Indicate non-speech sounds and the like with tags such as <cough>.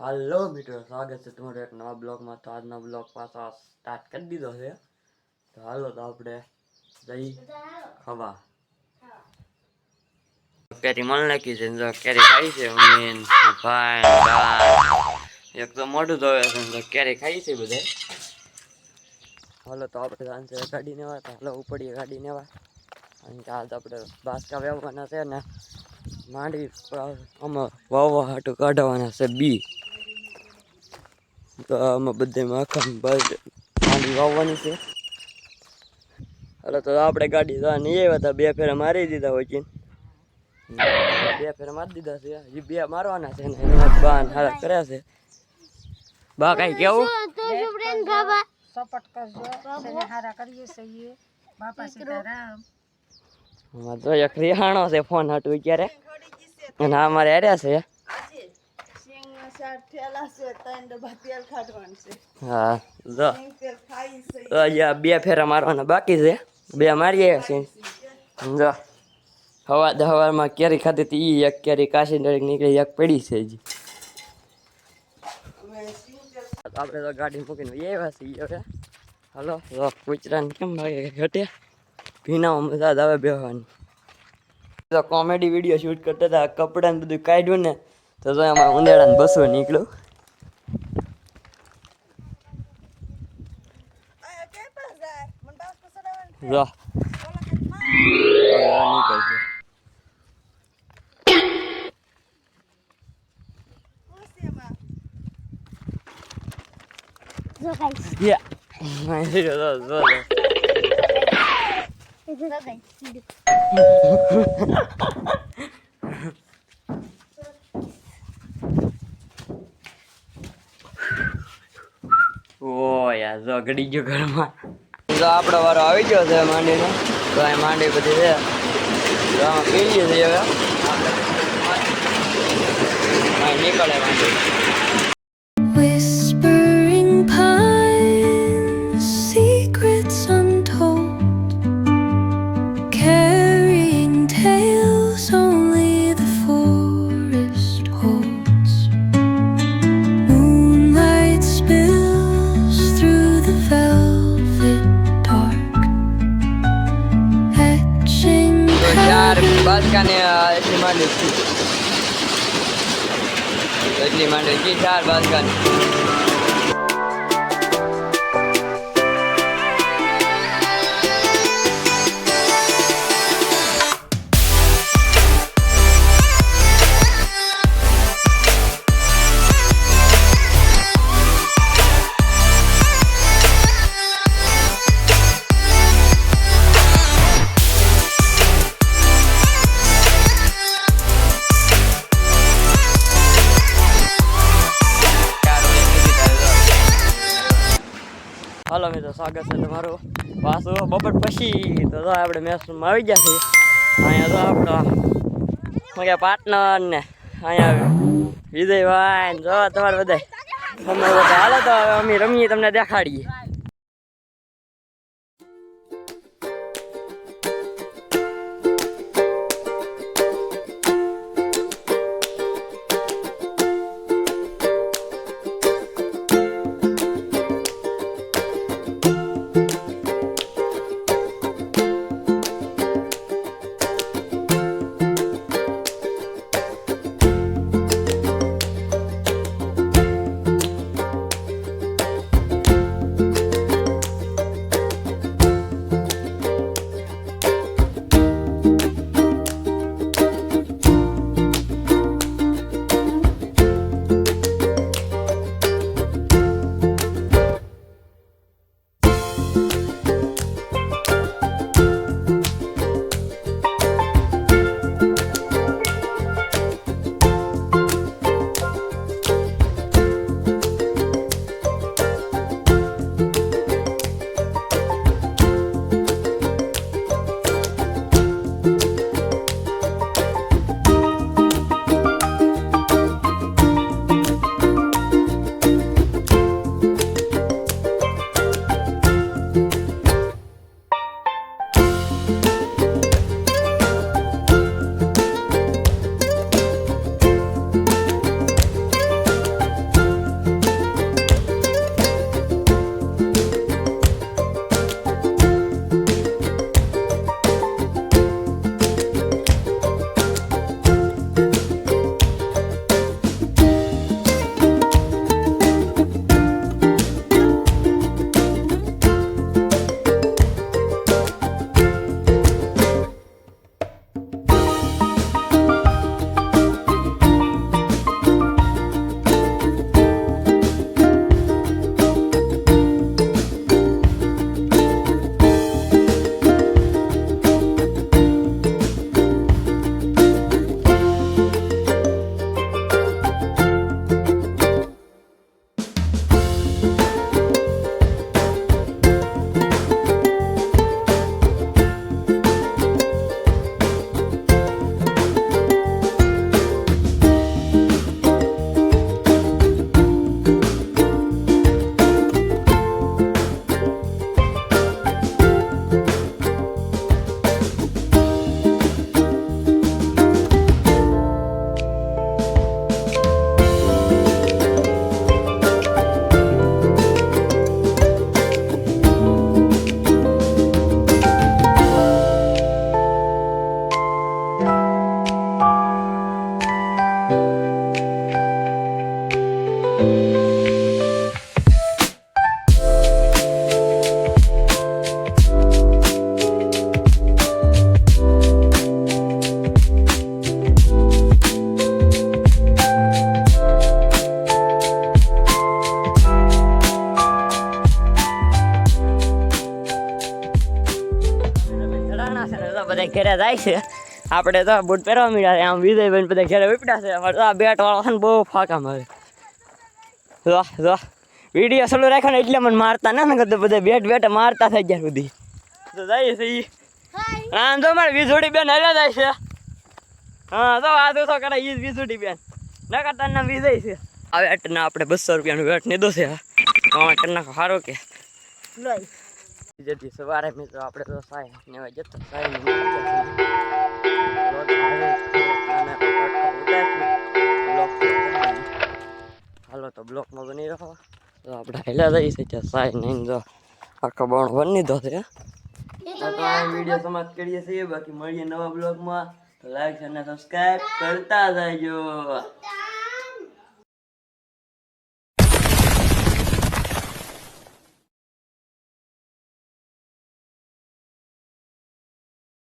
હાલો મિત્રો, સ્વાગત છે તમારું એક નવા બ્લોગમાં. તો આજનો બ્લોગ પાછો સ્ટાર્ટ કરી દીધો છે. તો હાલો, તો આપણે જઈ ખવા. કેરી મન નાખી છે તો કેરી ખાઈ છે મમ્મી ભાઈ. એક તો મોઢું ધોવે છે તો કેરી ખાઈ છે બધે. હાલો, તો આપણે સાંજે ગાડી નેવા તો હાલો, ઉપડીએ ગાડી નેવા કારણ કે આજ આપણે બાસકા વેવવાના છે ને, માંડવી આમાં વાવવા હાટું કાઢવાના છે બી. તો આમાં બધે આખા બસ વાવવાની છે. હાલો તો આપણે ગાડી તો નહીં આવ્યા હતા બે ફેરા મારી દીધા હોય છે બે ફેરા મારી દીધા છે હજી બે મારવાના છે ને એનો બાન હારા કર્યા છે. બા કઈ કેવું? સપોર્ટ કરજો હારા કરીએ છીએ બાપા સીતારામ. આમાં તો એક રિહાણો છે ફોન હાટું ક્યારે? અને આ મારે હાર્યા છે. હા જો. બે ફેરા મારવાના બાકી છે. બે મારી આવ્યા છે જો. હવા હવારમાં કેરી ખાધી હતી ઈ એક કેરી કાશી ડાયરેક્ટ નીકળી એક પડી છે હજી. આપણે તો ગાડી મૂકીને આવ્યા છીએ હવે. હાલો તો કૂતરાને કેમ લાગે ઘટે? ભીનામાં મજા આવે બેહવાની. તો કોમેડી વીડિયો શૂટ કરતા હતા કપડાં ને બધું કાઢ્યું ને તો જો એમાં ઉંદેડાને બસો નીકળ્યું. જો. Yeah. <laughs> યાર ગડી ગયો ઘરમાં. તો આપણો વારો આવી ગયો છે માંડીનો. તો અહીં માંડી બધી છે. તો આમાં પી લઈએ છીએ હવે નીકળે માંડી. બાસકાને એટલી માંડી એટલી માંડી જી ચાર બાસકાને સ્વાગત છે તમારું પાછું બપોર પછી. તો આપણે મેસમાં આવી ગયા છીએ. અહીંયા તો આપણો કે પાર્ટનર ને અહીંયા વિજયભાઈ જો તમારે બધા તમે હાલો તો અમે રમીએ, તમને દેખાડીએ. બધા ઘરે જાય છે. આપણે તો બૂટ પહેરવા મળ્યા છે. આમ વિજયભાઈ બધા ઘેરે ઉપડ્યા છે. અમારે તો આ બેટ વાળો છે ને બહુ ફાકા મારે. જો જો વીડિયો ચાલુ રાખ્યો ને એટલે મને મારતા ના ને બધા બેટ બેટ મારતા થઈ ગયા સુધી. તો જાય છે આમ તો મારે વીજોડી બેન હલે જાય છે. હા તો આ તો કરે ઈ જ વીજોડી બેન. ના કરતા ના વિજય છે. હવે અટના આપણે બસો રૂપિયાનું વેટ નીધો છે. હા કરી નાખો સારો કે. લોય જતી સવારે મિત્રો આપણે તો સાય ને હવે જતો બ્લોક હાલો તો બ્લોકમાં બની રહો તો આપણે હેલા જઈ છીએ ત્યાં સાય નહીં જો આખો બણ બની દો છે. વીડિયો સમાપ્ત કરીએ છીએ. બાકી મળીએ નવા બ્લોગમાં તો લાઈક અને સબસ્ક્રાઈબ કરતા જજો